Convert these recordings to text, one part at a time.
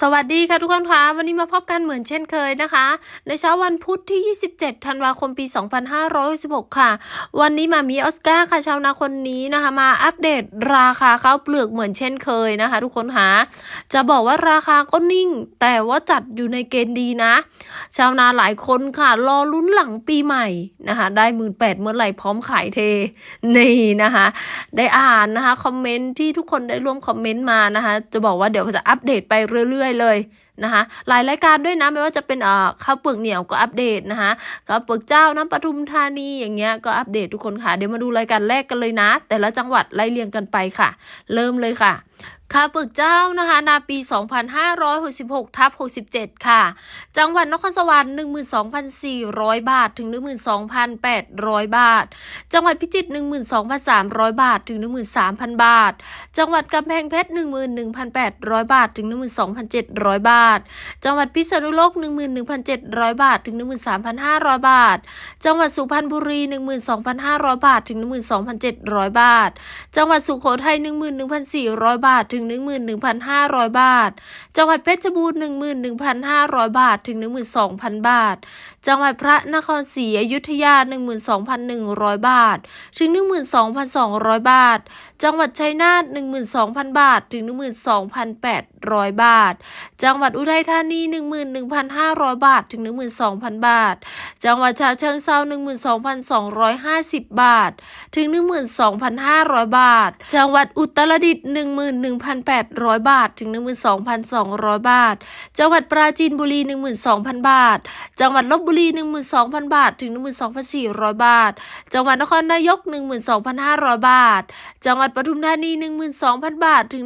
สวัสดีค่ะทุกคนคะวันนี้มาพบกันเหมือนเช่นเคยนะคะ ในเช้าวันพุธที่ 27 ธันวาคมปี 2516ค่ะ วันนี้มามีออสการ์ค่ะชาวนาคนนี้นะคะ มาอัปเดตราคาข้าวเปลือกเหมือนเช่นเคยนะคะ ทุกคนคะจะบอกว่าราคาก็นิ่ง แต่ว่าจัดอยู่ในเกณฑ์ดีนะ ชาวนาหลายคนค่ะ รอลุ้นหลังปีใหม่นะคะ ได้หมื่นแปดเมื่อไหร่พร้อมขายเทนี่นะคะ ได้อ่านนะคะคอมเมนต์ที่ทุกคนได้ร่วมคอมเมนต์มานะคะ จะบอกว่าเดี๋ยวจะอัปเดตไปเรื่อยๆเลยนะคะหลายรายการด้วยนะไม่ว่าจะเป็นเอ่อข้าวเปลือกเหนียวก็อัปเดตนะคะข้าวเปลือกเจ้าน้ำปทุมธานีอย่างเงี้ยก็อัปเดตทุกคนค่ะเดี๋ยวมาดูรายการแรกกันเลยนะ แต่ละจังหวัดไล่เรียงกันไปค่ะ เริ่มเลยค่ะ ข้าปลือกเจ้านะคะนาปี 2566ทับ67 ค่ะ จังหวัดนครสวรรค์ 12,400 บาท ถึง 12,800 บาท จังหวัดพิจิตร 12,300 บาท ถึง 13,000 บาท จังหวัดกำแพงเพชร 11,800 บาท ถึง 12,700 บาท จังหวัดพิษณุโลก 11,700 บาท ถึง 13,500 บาท จังหวัดสุพรรณบุรี 12,500 บาท ถึง 12,700 บาท จังหวัดสุโขทัย 11,400 บาทถึง 11,500 บาท จังหวัดเพชรบูรณ์ 11,500 บาท ถึง 12,000 บาท จังหวัดพระนครศรีอยุธยา 12,100 บาท ถึง 12,200 บาท จังหวัดชัยนาท12,000 บาท ถึง 12,800 บาท จังหวัดอุทัยธานี 11,500 บาท ถึง 12,000 บาท จังหวัดฉะเชิงเทรา12,250 บาท ถึง 12,500 บาท จังหวัดอุตรดิตถ์1,800 บาท ถึง 12,200 บาท จังหวัดปราจีนบุรี 12,000 บาท จังหวัดลบบุรี 12,000 บาท ถึง 12,400 บาท จังหวัดนครนายก 12,500 บาท จังหวัดปทุมธานี 12,000 บาท ถึง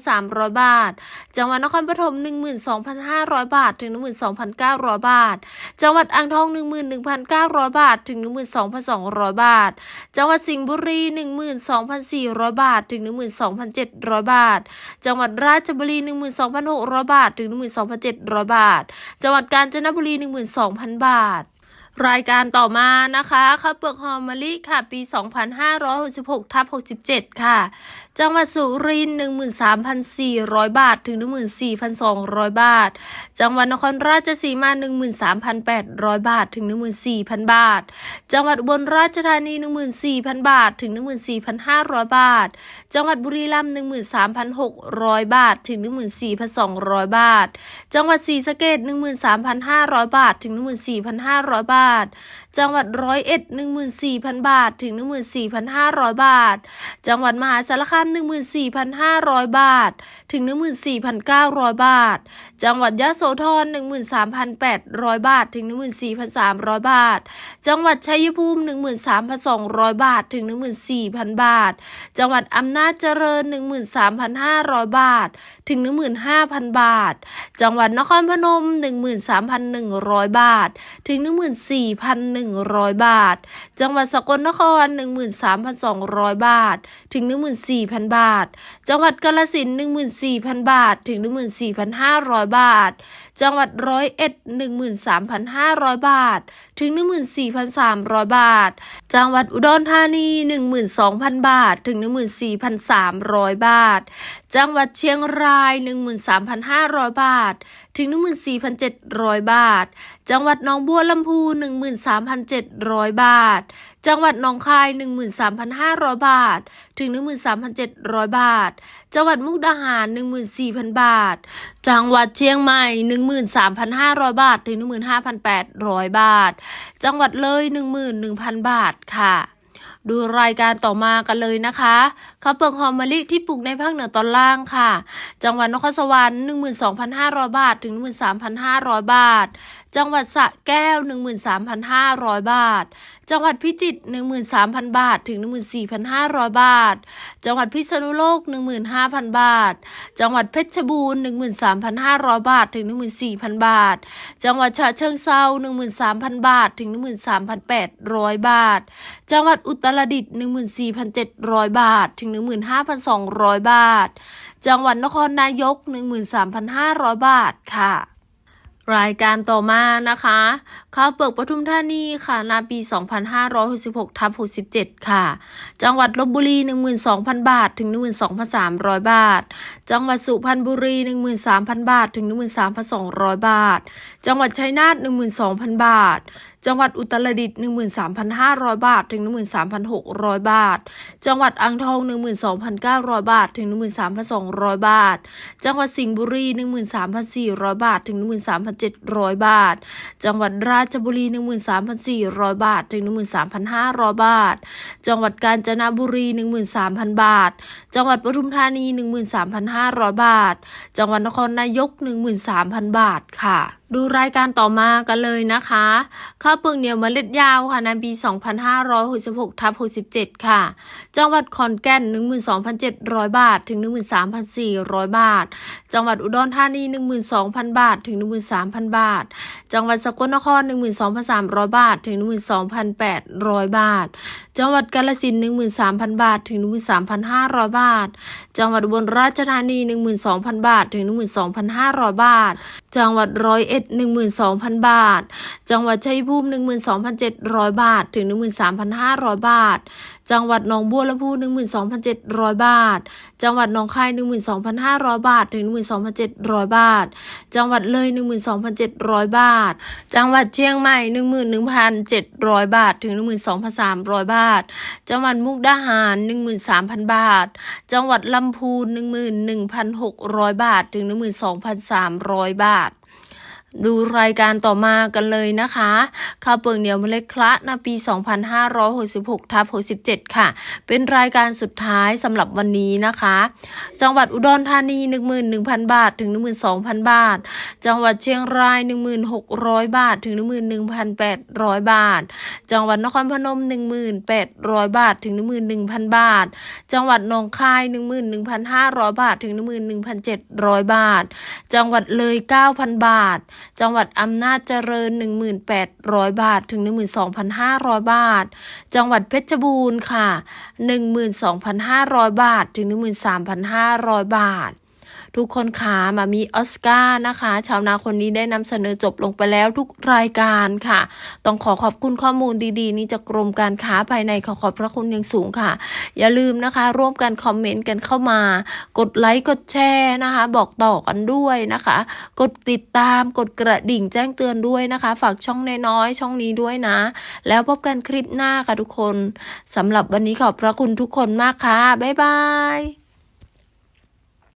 12,300 บาท จังหวัดนครปฐม 12,500 บาท ถึง 12,900 บาท จังหวัดอ่างทอง 11,900 บาท ถึง 12,200 บาท จังหวัดสิงห์บุรี 12,400 บาท ถึง 12,700 บาทท จังหวัดราชบุรี 12,600 บาท ถึง 12,700 บาท จังหวัดกาญจนบุรี 12,000 บาท รายการต่อมานะคะข้าวเปลือกหอมมะลิค่ะ ปี 2566ทับ67 ค่ะ จังหวัดสุรินทร์13,400 บาท ถึง 14,200 บาท จังหวัดนครราชสีมา 13,800 บาท ถึง 14,000 บาท จังหวัดอุบลราชธานี 14,000 บาท ถึง 14,500 บาท จังหวัดบุรีรัมย์13,600 บาท ถึง 14,200 บาท จังหวัดศรีสะเกษ13,500 บาท ถึง 14,500 บาทาท จังหวัดร้อยเอ็ดหนึ่งหมื่นสี่พันบาท ถึงหนึ่งหมื่นสี่พันห้าร้อยบาท จังหวัดมหาสารคามหนึ่งหมื่นสี่พันห้าร้อยบาท ถึงหนึ่งหมื่นสี่พันเก้าร้อยบาท จังหวัดยะโสธรหนึ่งหมื่นสามพันแปดร้อยบาท ถึงหนึ่งหมื่นสี่พันสามร้อยบาท จังหวัดชัยภูมิหนึ่งหมื่นสามพันสองร้อยบาท ถึงหนึ่งหมื่นสี่พันบาท จังหวัดอำนาจเจริญหนึ่งหมื่นสามพันห้าร้อยบาท ถึงหนึ่งหมื่นห้าพันบาท จังหวัดนครพนมหนึ่งหมื่นสามพันหนึ่งร้อยบาท ถึงหนึ่งหมื่นสี่4,100 บาท จังหวัดสกลนคร 13,200 บาท ถึง 14,000 บาท จังหวัดกาฬสินธุ์14,000 บาท ถึง 14,500 บาท จังหวัดร้อยเอ็ด13,500 บาท ถึง 14,300 บาท จังหวัดอุดรธานี 12,000 บาท ถึง 14,300 บาท จังหวัดเชียงราย 13,500 บาท ถึง 14,700 บาท จังหวัดหนองบัวลำพู 13,700 บาท จังหวัดหนองคาย 13,500 บาท ถึง 13,700 บาท จังหวัดมุกดาหาร 14,000 บาท จังหวัดเชียงใหม่ 13,500 บาท ถึง 15,800 บาท จังหวัดเลย 11,000 บาทค่ะ ดูรายการต่อมากันเลยนะคะข้าวเปลือกหอมมะลิที่ปลูกในภาคเหนือตอนล่างค่ะ จังหวัดนครสวรรค์ 12,500 บาท ถึง 13,500 บาท จังหวัดสระแก้ว 13,500 บาท จังหวัดพิจิตร13,000 บาท ถึง 14,500 บาท จังหวัดพิษณุโลก 15,000 บาท จังหวัดเพชรบูรณ์13,500 บาท ถึง 14,000 บาท จังหวัดฉะเชิงเทรา13,000 บาท ถึง 13,800 บาท จังหวัดอุตรดิตถ์14,700 บาท ถึง 15,200 บาท จังหวัดนครนายก 13,500 บาทค่ะ รายการต่อมานะคะ ข้าวเปลือกปทุมธานีค่ะ นาปี 2566ทับ67 ค่ะ จังหวัดลบบุรี 12,000 บาท ถึง 12,300 บาท จังหวัดสุพรรณบุรี 13,000 บาท ถึง 13,200 บาท จังหวัดชัยนาท12,000 บาท จังหวัดอุตรดิตถ์13,500 บาท ถึง 13,600 บาท จังหวัดอ่างทอง 12,900 บาท ถึง 13,200 บาท จังหวัดสิงห์บุรี 13,400 บาท ถึง 13,700 บาท จังหวัดราชบุรี 13,400 บาท ถึง 13,500 บาท จังหวัดกาญจนบุรี 13,000 บาท จังหวัดปทุมธานี 13,500 บาท จังหวัดนครนายก 13,000 บาทค่ะดูรายการต่อมากันเลยนะคะ ข้าวเปลือกเหนียวมเมล็ดยาวค่ะในปี 2566ทับ67 ค่ะ จังหวัดขอนแก่น 12,700 บาท ถึง 13,400 บาท จังหวัดอุดรธานี 12,000 บาท ถึง 13,000 บาท จังหวัดสกลนคร 12,300 บาท ถึง 12,800 บาท จังหวัดกาฬสินธุ์13,000 บาท ถึง 13,500 บาท จังหวัดอุบลราชธานี 12,000 บาท ถึง 12,500 บาท จังหวัดร้อยเอ็ดหนึ่งหมื่นสองพันบาท จังหวัดชัยภูมิหนึ่งหมื่นสองพันเจ็ดร้อยบาท ถึงหนึ่งหมื่นสามพันห้าร้อยบาทจังหวัดหนองบัวลำพู 12,700 บาท จังหวัดหนองคาย 12,500 บาท ถึง 12,700 บาท จังหวัดเลย 12,700 บาท จังหวัดเชียงใหม่ 11,700 บาท ถึง 12,300 บาท จังหวัดมุกดาหาร 13,000 บาท จังหวัดลำพูน11,600 บาท ถึง 12,300 บาท ดูรายการต่อมากันเลยนะคะข้าวเปลือกเหนียวเมล็ดคละนปี 2566ทับ67 ค่ะ เป็นรายการสุดท้ายสำหรับวันนี้นะคะ จังหวัดอุดรธานี 11,000 บาท ถึง 12,000 บาท จังหวัดเชียงราย 1,600 บาท ถึง 11,800 บาท จังหวัดนครพนม 1,800 บาท ถึง 11,000 บาท จังหวัดหนองคาย 11,500 บาท ถึง 11,700 บาท จังหวัดเลย 9,000 บาทจังหวัดอำนาจเจริญ 1,800 บาท ถึง 12,500 บาท จังหวัดเพชรบูรณ์ค่ะ 12,500 บาท ถึง 13,500 บาท ทุกคนขามามีออสการ์นะคะ ชาวนาคนนี้ได้นำเสนอจบลงไปแล้วทุกรายการค่ะ ต้องขอขอบคุณข้อมูลดีๆ นี้จากกรมการค้าภายในขอขอบพระคุณอย่างสูงค่ะ อย่าลืมนะคะ ร่วมกันคอมเมนต์กันเข้ามา กดไลค์กดแชร์นะคะ บอกต่อกันด้วยนะคะ กดติดตามกดกระดิ่งแจ้งเตือนด้วยนะคะ ฝากช่องน้อยๆช่องนี้ด้วยนะ แล้วพบกันคลิปหน้าค่ะทุกคนสำหรับวันนี้ขอบพระคุณทุกคนมากค่ะบ๊ายบาย